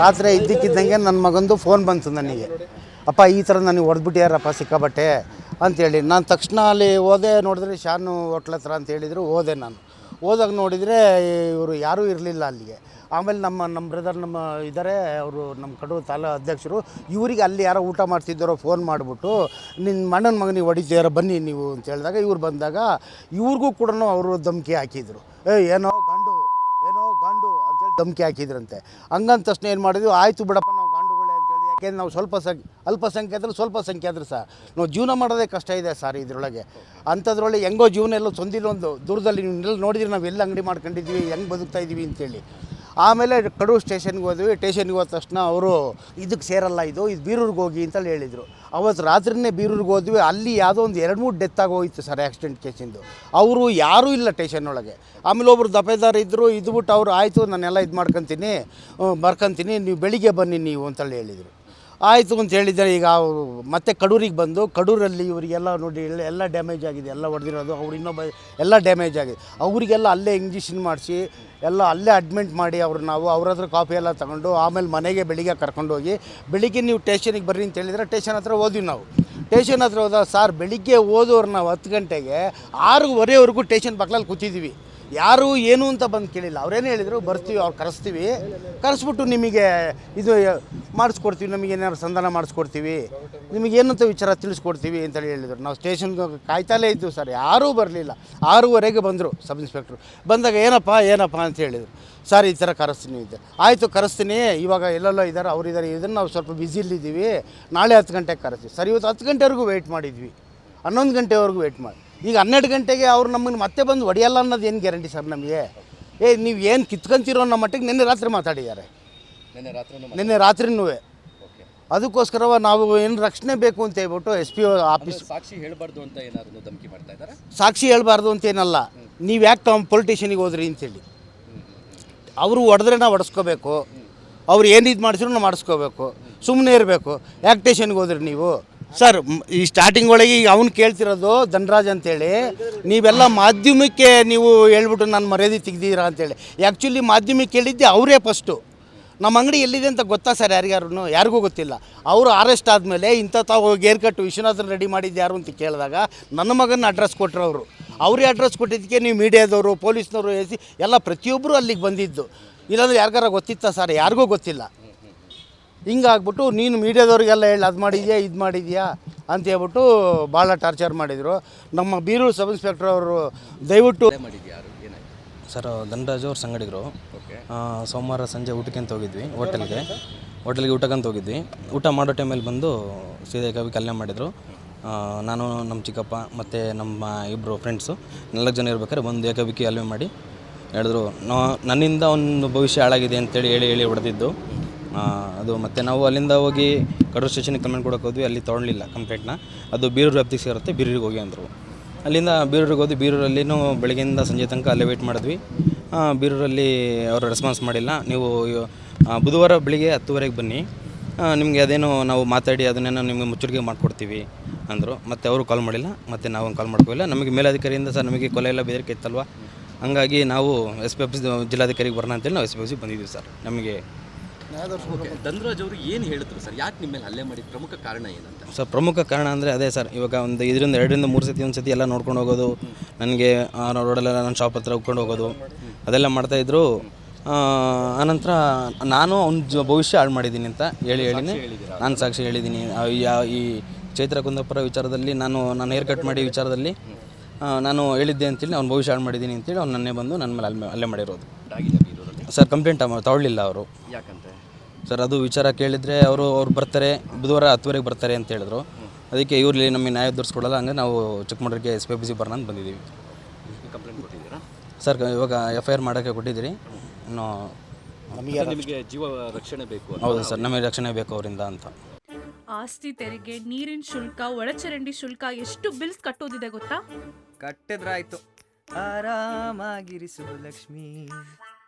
ರಾತ್ರಿ ಇದ್ದಕ್ಕಿದ್ದಂಗೆ ನನ್ನ ಮಗಂದು ಫೋನ್ ಬಂತು ನನಗೆ. ಅಪ್ಪ, ಈ ಥರ ನನಗೆ ಹೊಡೆದ್ಬಿಟ್ಟಿಯಾರಪ್ಪ ಸಿಕ್ಕಾಬಟ್ಟೆ ಅಂತೇಳಿ ನಾನು ತಕ್ಷಣ ಅಲ್ಲಿ ಹೋದೆ, ನೋಡಿದ್ರೆ ಶಾನು ಹೋಟ್ಲ ಹತ್ರ ಅಂತ ಹೇಳಿದರು, ಹೋದೆ ನಾನು. ಹೋದಾಗ ನೋಡಿದರೆ ಇವರು ಯಾರೂ ಇರಲಿಲ್ಲ ಅಲ್ಲಿಗೆ. ಆಮೇಲೆ ನಮ್ಮ ನಮ್ಮ ಬ್ರದರ್ ನಮ್ಮ ಇದ್ದಾರೆ ಅವರು ನಮ್ಮ ಕಡು ತಾಲ ಅಧ್ಯಕ್ಷರು, ಇವರಿಗೆ ಅಲ್ಲಿ ಯಾರೋ ಊಟ ಮಾಡ್ತಿದ್ದಾರೋ ಫೋನ್ ಮಾಡಿಬಿಟ್ಟು ನಿನ್ನ ಮಣ್ಣನ ಮಗನಿಗೆ ಹೊಡಿತೀರ ಬನ್ನಿ ನೀವು ಅಂತ ಹೇಳಿದಾಗ ಇವ್ರು ಬಂದಾಗ ಇವ್ರಿಗೂ ಕೂಡ ಅವರು ಧಮಕಿ ಹಾಕಿದರು. ಏ ಏನೋ ಧಮಕಿ ಹಾಕಿದ್ರಂತೆ. ಹಂಗಂತ ತಕ್ಷಣ ಏನು ಮಾಡಿದ್ವಿ? ಆಯಿತು ಬಿಡಪ್ಪ, ನಾವು ಗಂಡುಗಳೇ ಅಂತೇಳಿ ಯಾಕೆಂದ್ರೆ ನಾವು ಸ್ವಲ್ಪ ಸಂಖ್ಯೆ ಅಲ್ಪಸಂಖ್ಯಾತರು ಸ್ವಲ್ಪ ಸಂಖ್ಯಾತರು ಸಹ ನಾವು ಜೀವನ ಮಾಡೋದೇ ಕಷ್ಟ ಇದೆ ಸರ್ ಇದರೊಳಗೆ. ಅಂಥದ್ರೊಳಗೆ ಹೆಂಗೋ ಜೀವನ ಎಲ್ಲ ಸಂದಿಲ್ಲ ಒಂದು ದೂರದಲ್ಲಿ ನೀವು ನೋಡಿದ್ರೆ ನಾವು ಎಲ್ಲ ಅಂಗಡಿ ಮಾಡ್ಕೊಂಡಿದ್ದೀವಿ, ಹೆಂಗೆ ಬದುಕ್ತಾ ಇದ್ದೀವಿ ಅಂತೇಳಿ. ಆಮೇಲೆ ಕಡೂರು ಸ್ಟೇಷನ್ಗೆ ಹೋದ್ವಿ. ಸ್ಟೇಷನ್ಗೆ ಹೋದ ತಕ್ಷಣ ಅವರು, ಇದಕ್ಕೆ ಸೇರಲ್ಲ ಇದು ಇದು ಬೀರೂರಿಗೆ ಹೋಗಿ ಅಂತೇಳಿ ಹೇಳಿದರು. ಅವತ್ತು ರಾತ್ರಿನೇ ಬೀರೂರಿಗೆ ಹೋದ್ವಿ. ಅಲ್ಲಿ ಯಾವುದೋ ಒಂದು ಎರಡು ಮೂರು ಡೆತ್ ಆಗೋಯ್ತು ಸರ್ ಆಕ್ಸಿಡೆಂಟ್ ಕೇಸಿಂದು ಅವರು ಯಾರೂ ಇಲ್ಲ ಸ್ಟೇಷನ್ ಒಳಗೆ. ಆಮೇಲೆ ಒಬ್ಬರು ದಪೇದಾರ್ ಇದ್ದರು ಇದ್ಬಿಟ್ಟು ಅವರು, ಆಯಿತು, ನಾನೆಲ್ಲ ಇದು ಮಾಡ್ಕೊತೀನಿ ಬರ್ಕೊತೀನಿ, ನೀವು ಬೆಳಿಗ್ಗೆ ಬನ್ನಿ ನೀವು ಅಂತೇಳಿ ಹೇಳಿದರು. ಆಯಿತು ಅಂತ ಹೇಳಿದ್ದಾರೆ ಈಗ ಅವರು ಮತ್ತೆ ಕಡೂರಿಗೆ ಬಂದು, ಕಡೂರಲ್ಲಿ ಇವರಿಗೆಲ್ಲ ನೋಡಿ, ಎಲ್ಲ ಎಲ್ಲ ಡ್ಯಾಮೇಜ್ ಆಗಿದೆ, ಎಲ್ಲ ಹೊಡೆದಿರೋದು, ಅವ್ರು ಇನ್ನೊಬ್ಬ, ಎಲ್ಲ ಡ್ಯಾಮೇಜ್ ಆಗಿದೆ. ಅವರಿಗೆಲ್ಲ ಅಲ್ಲೇ ಇಂಜೆಕ್ಷನ್ ಮಾಡಿಸಿ ಎಲ್ಲ ಅಲ್ಲೇ ಅಡ್ಮಿಂಟ್ ಮಾಡಿ ಅವ್ರು ನಾವು ಅವ್ರ ಹತ್ರ ಕಾಫಿ ಎಲ್ಲ ತಗೊಂಡು ಆಮೇಲೆ ಮನೆಗೆ ಬೆಳಿಗ್ಗೆ ಕರ್ಕೊಂಡೋಗಿ, ಬೆಳಿಗ್ಗೆ ನೀವು ಟೇಷನಿಗೆ ಬರ್ರಿ ಅಂತ ಹೇಳಿದರೆ ಟೇಷನ್ ಹತ್ರ ಹೋದ್ವಿ ನಾವು. ಟೇಷನ್ ಹತ್ರ ಹೋದಾಗ, ಸಾರ್ ಬೆಳಿಗ್ಗೆ ಓದೋರು ನಾವು ಹತ್ತು ಗಂಟೆಗೆ ಆರೂವರೆವರೆಗೂ ಟೇಷನ್ ಪಕ್ಕದಲ್ಲಿ ಕೂತಿದ್ದೀವಿ ಯಾರು ಏನು ಅಂತ ಬಂದು ಕೇಳಿಲ್ಲ. ಅವ್ರೇನು ಹೇಳಿದರು, ಬರ್ತೀವಿ, ಅವ್ರು ಕರೆಸ್ತೀವಿ. ಕರೆಸ್ಬಿಟ್ಟು ನಿಮಗೆ ಇದು ಮಾಡಿಸ್ಕೊಡ್ತೀವಿ, ನಮಗೆ ಏನಾದ್ರು ಸಂಧಾನ ಮಾಡಿಸ್ಕೊಡ್ತೀವಿ, ನಿಮಗೆ ಏನಂತ ವಿಚಾರ ತಿಳಿಸ್ಕೊಡ್ತೀವಿ ಅಂತೇಳಿ ಹೇಳಿದರು. ನಾವು ಸ್ಟೇಷನ್ಗೆ ಕಾಯ್ತಾಲೇ ಇದ್ದೀವಿ ಸರ್, ಯಾರೂ ಬರಲಿಲ್ಲ. ಆರೂವರೆಗೆ ಬಂದರು ಸಬ್ ಇನ್ಸ್ಪೆಕ್ಟ್ರು. ಬಂದಾಗ ಏನಪ್ಪ ಏನಪ್ಪ ಅಂತ ಹೇಳಿದರು. ಸರ್, ಈ ಥರ ಕರೆಸ್ತೀನಿ ಇದ್ದೆ ಆಯಿತು, ಕರೆಸ್ತೀನಿ. ಇವಾಗ ಎಲ್ಲೆಲ್ಲೋ ಇದ್ದಾರೆ ಅವ್ರು ಇದ್ದಾರೆ ಇದನ್ನು ನಾವು ಸ್ವಲ್ಪ ಬ್ಯುಸಿಲಿದ್ದೀವಿ ನಾಳೆ ಹತ್ತು ಗಂಟೆಗೆ ಕರೆಸ್ತೀವಿ. ಸರ್, ಇವತ್ತು ಹತ್ತು ಗಂಟೆವರೆಗೂ ವೆಯ್ಟ್ ಮಾಡಿದ್ವಿ. ಹನ್ನೊಂದು ಗಂಟೆವರೆಗೂ ವೆಯ್ಟ್ ಮಾಡಿ. ಈಗ ಹನ್ನೆರಡು ಗಂಟೆಗೆ ಅವ್ರು ನಮ್ಮನ್ನು ಮತ್ತೆ ಬಂದು ಹೊಡೆಯಲ್ಲ ಅನ್ನೋದು ಏನು ಗ್ಯಾರಂಟಿ ಸರ್ ನಮಗೆ? ಏ ನೀವು ಏನು ಕಿತ್ಕೊಂತೀರೋ ಅನ್ನೋ ಮಟ್ಟಿಗೆ ನಿನ್ನೆ ರಾತ್ರಿ ಮಾತಾಡಿದ್ದಾರೆ. ನಿನ್ನೆ ರಾತ್ರಿ ನಿನ್ನೆ ರಾತ್ರಿನೂ. ಅದಕ್ಕೋಸ್ಕರ ನಾವು ಏನು ರಕ್ಷಣೆ ಬೇಕು ಅಂತ ಹೇಳ್ಬಿಟ್ಟು ಎಸ್ ಪಿ ಆಫೀಸ್ ಸಾಕ್ಷಿ ಹೇಳಬಾರ್ದು ಅಂತ ಏನಾದ್ರು ಧಮಕಿ ಮಾಡ್ತಾ ಇದ್ದಾರೆ? ಸಾಕ್ಷಿ ಹೇಳಬಾರ್ದು ಅಂತ ಏನಲ್ಲ. ನೀವು ಯಾಕೆ ತಮ್ಮ ಪೊಲಿಟಿಷಿಯನಿಗೆ ಹೋದ್ರಿ ಅಂತೇಳಿ. ಅವರು ಹೊಡೆದ್ರೆ ನಾವು ಹೊಡೆಸ್ಕೋಬೇಕು ಅವ್ರು ಏನು ಇದು ಮಾಡಿಸಿದ್ರು ನಾವು ಮಾಡಿಸ್ಕೋಬೇಕು ಸುಮ್ಮನೆ ಇರಬೇಕು. ಯಾಕೆ ಟೇಷನ್ಗೆ ಹೋದ್ರಿ ನೀವು? ಸರ್ ಈ ಸ್ಟಾರ್ಟಿಂಗ್ ಒಳಗೆ ಈಗ ಅವ್ನು ಕೇಳ್ತಿರೋದು ಧನರಾಜ್ ಅಂತೇಳಿ. ನೀವೆಲ್ಲ ಮಾಧ್ಯಮಕ್ಕೆ ನೀವು ಹೇಳ್ಬಿಟ್ಟು ನಾನು ಮರ್ಯಾದೆ ತೆಗ್ದಿದ್ದೀರಾ ಅಂತೇಳಿ. ಆ್ಯಕ್ಚುಲಿ ಮಾಧ್ಯಮಕ್ಕೆ ಹೇಳಿದ್ದೆ ಅವರೇ ಫಸ್ಟು ನಮ್ಮ ಅಂಗಡಿ ಎಲ್ಲಿದೆ ಅಂತ ಗೊತ್ತಾ ಸರ್ ಯಾರಿಗಾರು ಯಾರಿಗೂ ಗೊತ್ತಿಲ್ಲ. ಅವರು ಅರೆಸ್ಟ್ ಆದಮೇಲೆ ಇಂಥ ತಾವು ಗೇರ್ ಕಟ್ಟು ವಿಶ್ವನಾಥನ್ ರೆಡಿ ಮಾಡಿದ್ದು ಯಾರು ಅಂತ ಕೇಳಿದಾಗ ನನ್ನ ಮಗನ ಅಡ್ರೆಸ್ ಕೊಟ್ಟರು ಅವರು. ಅವರೇ ಅಡ್ರೆಸ್ ಕೊಟ್ಟಿದ್ದಕ್ಕೆ ನೀವು ಮೀಡಿಯಾದವರು ಪೊಲೀಸ್ನವರು ಎಲ್ಲ ಪ್ರತಿಯೊಬ್ಬರು ಅಲ್ಲಿಗೆ ಬಂದಿದ್ದು. ಇಲ್ಲಾಂದ್ರೆ ಯಾರಿಗಾರ ಗೊತ್ತಿತ್ತಾ ಸರ್? ಯಾರಿಗೂ ಗೊತ್ತಿಲ್ಲ. ಹಿಂಗಾಗ್ಬಿಟ್ಟು ನೀನು ಮೀಡಿಯಾದವ್ರಿಗೆಲ್ಲ ಹೇಳಿ ಅದು ಮಾಡಿದ್ಯಾ ಇದು ಮಾಡಿದ್ಯಾ? ಅಂತ ಹೇಳ್ಬಿಟ್ಟು ಭಾಳ ಟಾರ್ಚರ್ ಮಾಡಿದರು. ನಮ್ಮ ಬೀರೂರು ಸಬ್ ಇನ್ಸ್ಪೆಕ್ಟರ್ ಅವರು ದಯವಿಟ್ಟು ಮಾಡಿದ್ದು ಯಾರು? ಏನಾಯ್ತು? ಸರ್ ಧನರಾಜು ಅವ್ರ ಸಂಗಡಿಗರು. ಓಕೆ. ಸೋಮವಾರ ಸಂಜೆ ಊಟಕ್ಕೆ ಅಂತ ಹೋಗಿದ್ವಿ ಹೋಟೆಲ್ಗೆ. ಹೋಟೆಲ್ಗೆ ಊಟಕ್ಕೆ ಅಂತ ಹೋಗಿದ್ವಿ. ಊಟ ಮಾಡೋ ಟೈಮಲ್ಲಿ ಬಂದು ಸೀದಾ ಕವಿ ಕಲ್ಯಾಣ ಮಾಡಿದರು. ನಾನು ನಮ್ಮ ಚಿಕ್ಕಪ್ಪ ಮತ್ತು ನಮ್ಮ ಇಬ್ಬರು ಫ್ರೆಂಡ್ಸು ನಾಲ್ಕು ಜನ ಇರ್ಬೇಕಾದ್ರೆ ಒಂದು ಏಕಬಿಕ್ಕಿ ಅಲ್ವೇ ಮಾಡಿ ಹೇಳಿದ್ರು. ನಾ ನನ್ನಿಂದ ಒಂದು ಭವಿಷ್ಯ ಹಾಳಾಗಿದೆ ಅಂತೇಳಿ ಹೇಳಿ ಹೇಳಿ ಹೊಡೆದಿದ್ದು. ಅದು ಮತ್ತು ನಾವು ಅಲ್ಲಿಂದ ಹೋಗಿ ಕಡೂರು ಸ್ಟೇಷನಿಗೆ ಕಂಪ್ಲೇಂಟ್ ಕೊಡೋಕೆ ಹೋದ್ವಿ, ಅಲ್ಲಿ ತೊಗೊಳ್ಲಿಲ್ಲ ಕಂಪ್ಲೇಂಟ್ನ ಅದು ಬೀರೂರು ವ್ಯಾಪ್ತಿಗೆ ಸೇರುತ್ತೆ, ಬೀರೂರಿಗೆ ಹೋಗಿ ಅಂದರು. ಅಲ್ಲಿಂದ ಬೀರೂರಿಗೆ ಹೋದ್ವಿ, ಬೀರೂರಲ್ಲಿನೂ ಬೆಳಗ್ಗೆಯಿಂದ ಸಂಜೆ ತನಕ ಅಲ್ಲೇ ವೆಯ್ಟ್ ಮಾಡಿದ್ವಿ. ಬೀರೂರಲ್ಲಿ ಅವರು ರೆಸ್ಪಾನ್ಸ್ ಮಾಡಿಲ್ಲ. ನೀವು ಬುಧವಾರ ಬೆಳಿಗ್ಗೆ ಹತ್ತುವರೆಗೆ ಬನ್ನಿ. ನಿಮಗೆ ಅದೇನೋ ನಾವು ಮಾತಾಡಿ ಅದನ್ನೇನೋ ನಿಮಗೆ ಮುಚ್ಚುಡಿಗೆ ಮಾಡಿಕೊಡ್ತೀವಿ ಅಂದರು. ಮತ್ತು ಅವರು ಕಾಲ್ ಮಾಡಿಲ್ಲ, ಮತ್ತು ನಾವು ಕಾಲ್ ಮಾಡ್ಕೋಲ್ಲ ನಮಗೆ ಮೇಲಾಧಿಕಾರಿಯಿಂದ ಸರ್ ನಮಗೆ ಕೊಲೆ ಎಲ್ಲ ಬೆದರಿಕೆ ಇತ್ತಲ್ವ? ಹಂಗಾಗಿ ನಾವು ಎಸ್ ಪಿ ಆಫೀಸ್ ಜಿಲ್ಲಾಧಿಕಾರಿಗೆ ಬರೋಣ ಅಂತೇಳಿ ನಾವು ಎಸ್ ಪಿ ಆಫೀಸಿಗೆ ಬಂದಿದ್ದೀವಿ ಸರ್. ನಮಗೆ ಓಕೆ. ಧನರಾಜ್ ಅವರು ಏನು ಹೇಳಿದ್ರು ಸರ್? ಯಾಕೆ ನಿಮ್ಮ ಮೇಲೆ ಹಲ್ಲೆ ಮಾಡಿ ಪ್ರಮುಖ ಕಾರಣ ಏನಂತ ಸರ್ ಪ್ರಮುಖ ಕಾರಣ ಅಂದರೆ ಅದೇ ಸರ್ ಇವಾಗ ಒಂದು ಇದರಿಂದ ಎರಡರಿಂದ ಮೂರು ಸತಿ ಒಂದು ಸತಿ ಎಲ್ಲ ನೋಡ್ಕೊಂಡು ಹೋಗೋದು ನನಗೆ ರೋಡಲ್ಲೆಲ್ಲ ನನ್ನ ಶಾಪ್ ಹತ್ರ ಉಕ್ಕೊಂಡು ಹೋಗೋದು ಅದೆಲ್ಲ ಮಾಡ್ತಾಯಿದ್ರು ಆನಂತರ ನಾನು ಅವ್ನ ಜ ಭವಿಷ್ಯ ಹಾಳು ಮಾಡಿದ್ದೀನಿ ಅಂತ ಹೇಳಿ ಹೇಳಿನಿ. ನಾನು ಸಾಕ್ಷಿ ಹೇಳಿದ್ದೀನಿ ಯಾ- ಈ ಚೈತ್ರ ಕುಂದಪ್ಪರ ವಿಚಾರದಲ್ಲಿ ನಾನು ನಾನು ಹೇರ್ ಕಟ್ ಮಾಡಿ ವಿಚಾರದಲ್ಲಿ ನಾನು ಹೇಳಿದ್ದೆ ಅಂತೇಳಿ ಅವ್ನು ಭವಿಷ್ಯ ಹಾಳು ಮಾಡಿದ್ದೀನಿ ಅಂತೇಳಿ ಅವ್ನು ನನ್ನೇ ಬಂದು ನನ್ನ ಮೇಲೆ ಅಲ್ಲೇ ಅಲ್ಲೇ ಮಾಡಿರೋದು. ಸರ್ ಕಂಪ್ಲೇಂಟ್ ತಗೊಳ್ಳಿಲ್ಲ ಅವರು. ಯಾಕಂತೆ? ಸರ್ ಅದು ವಿಚಾರ ಕೇಳಿದರೆ ಅವರು ಅವ್ರು ಬರ್ತಾರೆ ಬುಧವಾರ ಹತ್ತುವರೆಗೆ ಬರ್ತಾರೆ ಅಂತ ಹೇಳಿದ್ರು. ಅದಕ್ಕೆ ಇವ್ರಲ್ಲಿ ನಮಗೆ ನ್ಯಾಯ ತೋರಿಸ್ಕೊಡಲ್ಲ ಹಂಗೆ ನಾವು ಚಿಕ್ಕಮಂಡ್ರಿಗೆ ಎಸ್ ಪಿ ಬಿ ಸಿ ಬರೋಣ ಅಂತ ಬಂದಿದ್ದೀವಿ. ಕಂಪ್ಲೇಂಟ್ ಕೊಟ್ಟಿದ್ದೀರಾ? ಸರ್ ಇವಾಗ ಎಫ್ ಐ ಆರ್ ಮಾಡೋಕ್ಕೆ ಕೊಟ್ಟಿದ್ದೀರಿ. ಇನ್ನು ನಮಗೆ ನಿಮಗೆ ಜೀವ ರಕ್ಷಣೆ ಬೇಕು ಅಂತ. ಹೌದು ಸರ್ ನಮಗೆ ರಕ್ಷಣೆ ಬೇಕು ಅವರಿಂದ ಅಂತ. ಆಸ್ತಿ ತೆರಿಗೆ ನೀರಿನ ಶುಲ್ಕ ಒಳಚರಂಡಿ ಶುಲ್ಕ ಎಷ್ಟು ಬಿಲ್ಸ್ ಕಟ್ಟೋದಿದೆ ಗೊತ್ತಾ? ಕಟ್ಟಿದ್ರಾಯ್ತು. ಆರಾಮಾಗಿರಿಸು ಸುಲಕ್ಷ್ಮಿ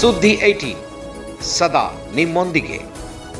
सुद्धि सदा निम्न